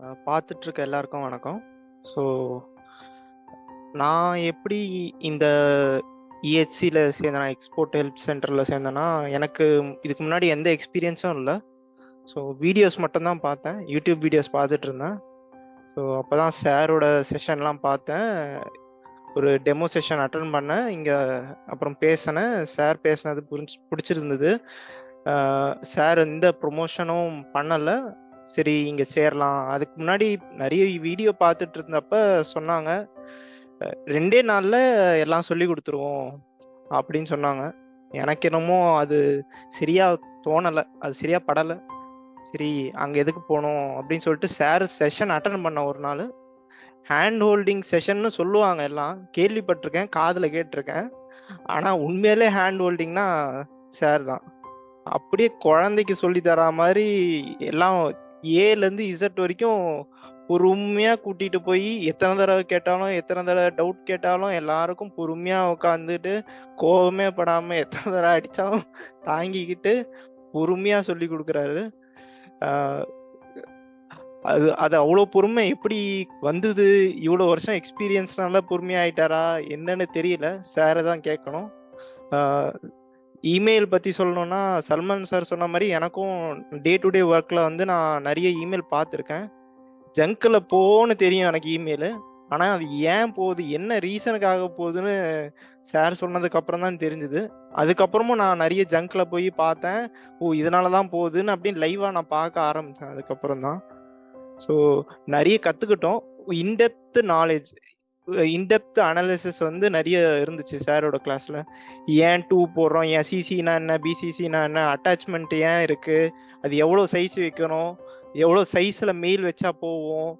அ பார்த்துட்ருக்க எல்லாருக்கும் வணக்கம். ஸோ நான் எப்படி இந்த இஹெச்சியில் சேர்ந்தேன் எக்ஸ்போர்ட் ஹெல்ப் சென்டரில் சேர்ந்தேன்னா, எனக்கு இதுக்கு முன்னாடி எந்த எக்ஸ்பீரியன்ஸும் இல்லை ஸோ வீடியோஸ் மட்டும்தான் பார்த்தேன். YouTube videos பார்த்துட்ருந்தேன். ஸோ அப்போ தான் சாரோட செஷன்லாம் பார்த்தேன். ஒரு டெமோ செஷன் அட்டன் பண்ணேன். இங்கே அப்புறம் பேசினேன். சார் பேசினது புரிஞ்சு பிடிச்சிருந்தது. சார் எந்த ப்ரொமோஷனும் பண்ணலை சரி இங்க சேரலாம். அதுக்கு முன்னாடி நிறைய வீடியோ பார்த்துட்டு இருந்தப்ப சொன்னாங்க. ரெண்டே நாள்ல எல்லாம் சொல்லிக் கொடுத்துருவோம் அப்படின்னு சொன்னாங்க. எனக்கு என்னமோ அது சரியா தோணல. அது சரியா படலை சரி அங்க எதுக்கு போகணும் அப்படின்னு சொல்லிட்டு சார் செஷன் அட்டன் பண்ண ஒரு நாள் ஹேண்ட் ஹோல்டிங் செஷன்னு சொல்லுவாங்க எல்லாம். கேள்விப்பட்டிருக்கேன் காதில் கேட்டிருக்கேன் ஆனா உண்மையிலே ஹேண்ட் ஹோல்டிங்னா சார் தான். அப்படியே குழந்தைக்கு சொல்லி தரா மாதிரி எல்லாம் ஏலேருந்து இசட் வரைக்கும் பொறுமையாக கூட்டிகிட்டு போய் எத்தனை தடவை கேட்டாலும், எத்தனை தடவை டவுட் கேட்டாலும் எல்லாருக்கும் பொறுமையாக உட்காந்துட்டு, கோபமே படாமல் எத்தனை தடவை அடித்தாலும் தாங்கிக்கிட்டு பொறுமையாக சொல்லிக் கொடுக்குறாரு அது அது அவ்வளோ பொறுமை எப்படி வந்தது? இவ்வளோ வருஷம் எக்ஸ்பீரியன்ஸ்னால பொறுமையாக ஆயிட்டாரா? என்னன்னு தெரியல. சார தான் கேட்கணும். இமெயில் பத்தி சொல்லணும்னா, சல்மான் சார் சொன்ன மாதிரி எனக்கும் டே டு டே ஒர்க்ல வந்து நான் நிறைய இமெயில் பார்த்துருக்கேன். ஜங்கில் போன்னு தெரியும் எனக்கு இமெயிலு. ஆனால் அது ஏன் போகுது? என்ன ரீசனுக்காக போகுதுன்னு சார் சொன்னதுக்கு அப்புறம் தான் தெரிஞ்சுது அதுக்கப்புறமும் நான் நிறைய ஜங்கில் போய் பார்த்தேன். ஓ! இதனால தான் போகுதுன்னு அப்படின்னு லைவாக நான் பார்க்க ஆரம்பித்தேன் அதுக்கப்புறம் தான். ஸோ நிறைய கற்றுக்கிட்டோம் இன்டெப்த் நாலேஜ் இன்டெப்த் அனாலிசிஸ் வந்து நிறைய இருந்துச்சு சாரோட கிளாஸ்ல. ஏன் டூ போடுறோம்? ஏன் சிசினா என்ன? பிசிசினா என்ன? அட்டாச்மெண்ட் ஏன் இருக்கு? அது எவ்வளோ சைஸ் வைக்கணும்? எவ்வளோ சைஸில் மெயில் வச்சா போவோம்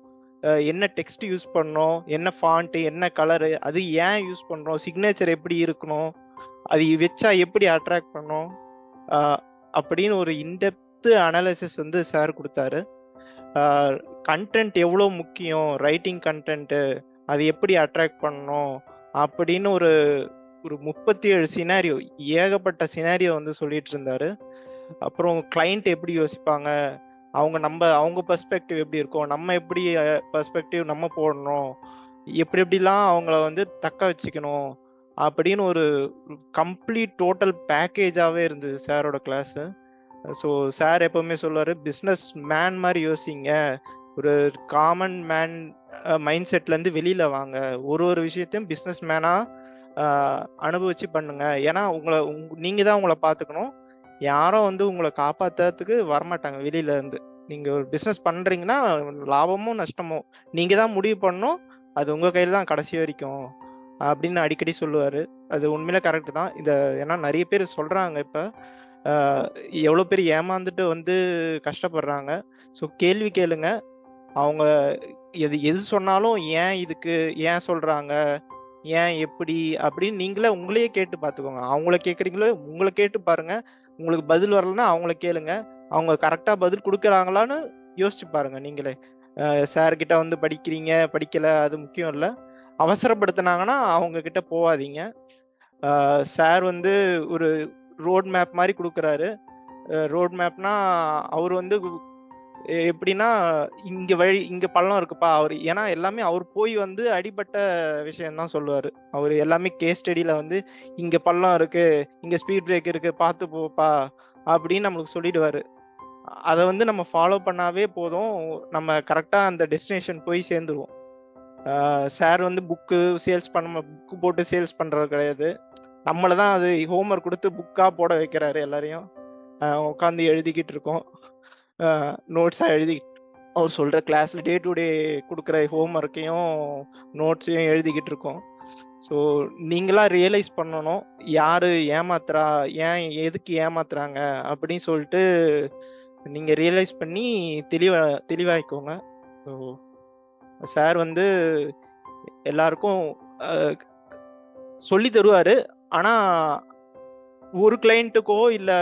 என்ன டெக்ஸ்ட் யூஸ் பண்ணோம் என்ன ஃபாண்ட்டு என்ன கலரு? அது ஏன் யூஸ் பண்ணுறோம் சிக்னேச்சர் எப்படி இருக்கணும்? அது வச்சா எப்படி அட்ராக்ட் பண்ணோம் அப்படின்னு ஒரு இன்டெப்த்து அனாலிசிஸ் வந்து சார் கொடுத்தாரு கண்டென்ட் கன்டென்ட் எவ்வளோ முக்கியம்? ரைட்டிங் கன்டென்ட்டு அது எப்படி அட்ராக்ட் பண்ணணும்? அப்படின்னு ஒரு ஒரு 37 சினாரியோ ஏகப்பட்ட சினாரியோ வந்து சொல்லிட்டு இருந்தாரு. அப்புறம் கிளைண்ட் எப்படி யோசிப்பாங்க? அவங்க நம்ம அவங்க பெர்ஸ்பெக்டிவ் எப்படி இருக்கும்? நம்ம எப்படி பர்ஸ்பெக்டிவ் பெர்ஸ்பெக்டிவ் நம்ம போடணும்? எப்படி எப்படிலாம் அவங்கள வந்து தக்க வச்சுக்கணும்? அப்படின்னு ஒரு கம்ப்ளீட் டோட்டல் பேக்கேஜாகவே இருந்தது சாரோட கிளாஸு. ஸோ சார் எப்பவுமே சொல்லுவார் பிஸ்னஸ் மேன் மாதிரி யோசிங்க. ஒரு காமன் மேன் மைண்ட் செட்லேருந்து வெளியில் வாங்க. ஒரு ஒரு விஷயத்தையும் பிஸ்னஸ் மேனாக அனுபவிச்சு பண்ணுங்க. ஏன்னா உங்களை உங் நீங்கள் தான் உங்களை பார்த்துக்கணும். யாரும் வந்து உங்களை காப்பாற்றுறதுக்கு வரமாட்டாங்க வெளியிலேருந்து நீங்கள் ஒரு பிஸ்னஸ் பண்ணுறீங்கன்னா லாபமும் நஷ்டமும் நீங்கள் தான் முடிவு பண்ணணும். அது உங்கள் கையில் தான் கடைசி வரைக்கும்." அப்படின்னு அடிக்கடி சொல்லுவார் அது உண்மையில கரெக்ட் தான். இதை ஏன்னா நிறைய பேர் சொல்கிறாங்க இப்போ எவ்வளோ பேர் ஏமாந்துட்டு வந்து கஷ்டப்படுறாங்க. ஸோ கேள்வி கேளுங்க. அவங்க எது எது சொன்னாலும் ஏன் இதுக்கு ஏன் சொல்றாங்க? ஏன் எப்படி? அப்படின்னு நீங்களே உங்களையே கேட்டு பார்த்துக்கோங்க. அவங்கள கேட்குறீங்களோ, உங்களை கேட்டு பாருங்க. உங்களுக்கு பதில் வரலன்னா அவங்கள கேளுங்க. அவங்க கரெக்டாக பதில் கொடுக்குறாங்களான்னு யோசிச்சு பாருங்க நீங்களே. சார்கிட்ட சார் வந்து படிக்கிறீங்க, படிக்கலை அது முக்கியம் இல்லை அவசரப்படுத்துனாங்கன்னா அவங்க கிட்ட போகாதீங்க சார் வந்து ஒரு ரோட் மேப் மாதிரி கொடுக்குறாரு ரோட் மேப்னா அவர் வந்து எப்படின்னா, இங்க வழி இங்க பள்ளம் இருக்குப்பா. அவர் ஏன்னா எல்லாமே அவர் போய் வந்து அடிபட்ட விஷயம் தான் சொல்லுவாரு. அவர் எல்லாமே கேஸ் ஸ்டடியில வந்து, "இங்க பள்ளம் இருக்கு. இங்க ஸ்பீட் பிரேக் இருக்கு. பார்த்து போப்பா." அப்படின்னு நம்மளுக்கு சொல்லிடுவாரு. அதை வந்து நம்ம ஃபாலோ பண்ணாவே போதும். நம்ம கரெக்டாக அந்த டெஸ்டினேஷன் போய் சேர்ந்துருவோம். சார் வந்து புக்கு சேல்ஸ் பண்ண புக்கு போட்டு சேல்ஸ் பண்ணுறது கிடையாது. நம்மளை தான் அது ஹோம் ஒர்க் புக்காக போட வைக்கிறாரு எல்லாரையும். உட்காந்து எழுதிக்கிட்டு இருக்கோம். நோட்ஸாக எழுதி அவர் சொல்கிற கிளாஸில் டே டு டே கொடுக்குற ஹோம் ஒர்க்கையும், நோட்ஸையும் எழுதிக்கிட்டு இருக்கோம். ஸோ நீங்களாக ரியலைஸ் பண்ணணும். யார் ஏமாத்துறா? ஏன் எதுக்கு ஏமாத்துறாங்க? அப்படின்னு சொல்லிட்டு நீங்கள் ரியலைஸ் பண்ணி தெளிவா தெளிவாகிக்கோங்க ஸோ சார் வந்து எல்லாருக்கும் சொல்லி தருவார் ஆனால் ஒரு கிளைண்ட்டுக்கோ இல்லை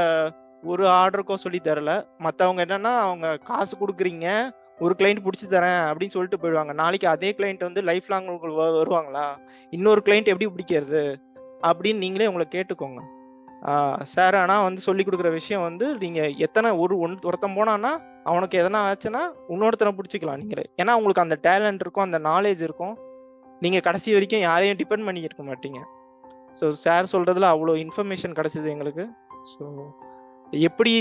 ஒரு ஆர்டருக்கோ சொல்லி தரல. மற்றவங்க என்னன்னா, அவங்க காசு கொடுக்குறீங்க ஒரு கிளைண்ட் பிடிச்சி தரேன் அப்படின்னு சொல்லிட்டு போயிடுவாங்க. நாளைக்கு அதே கிளைண்ட் வந்து லைஃப் லாங் உங்களுக்கு வருவாங்களா? இன்னொரு கிளைண்ட் எப்படி பிடிக்கிறது? அப்படின்னு நீங்களே உங்களை கேட்டுக்கோங்க. சார் ஆனால் வந்து சொல்லிக் கொடுக்குற விஷயம் வந்து, நீங்க எத்தனை ஒரு ஒன் ஒருத்தன் போனான்னா, அவனுக்கு எதனா ஆச்சுன்னா இன்னொருத்தனை பிடிச்சிக்கலாம் நீங்களே ஏன்னா உங்களுக்கு அந்த டேலண்ட் இருக்கும் அந்த நாலேஜ் இருக்கும் நீங்கள் கடைசி வரைக்கும் யாரையும் டிபெண்ட் பண்ணி இருக்க மாட்டீங்க ஸோ சார் சொல்கிறதுல அவ்வளோ இன்ஃபர்மேஷன் கிடச்சிது எங்களுக்கு ஸோ எப்படி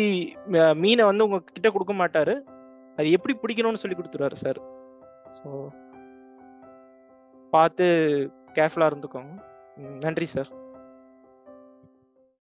மீனை வந்து உங்ககிட்ட கொடுக்க மாட்டாரு. அது எப்படி பிடிக்கணும்னு சொல்லி கொடுத்துருவாரு சார். ஸோ பார்த்து கேர்ஃபுல்லாக இருந்துக்கோங்க. ம், நன்றி சார்.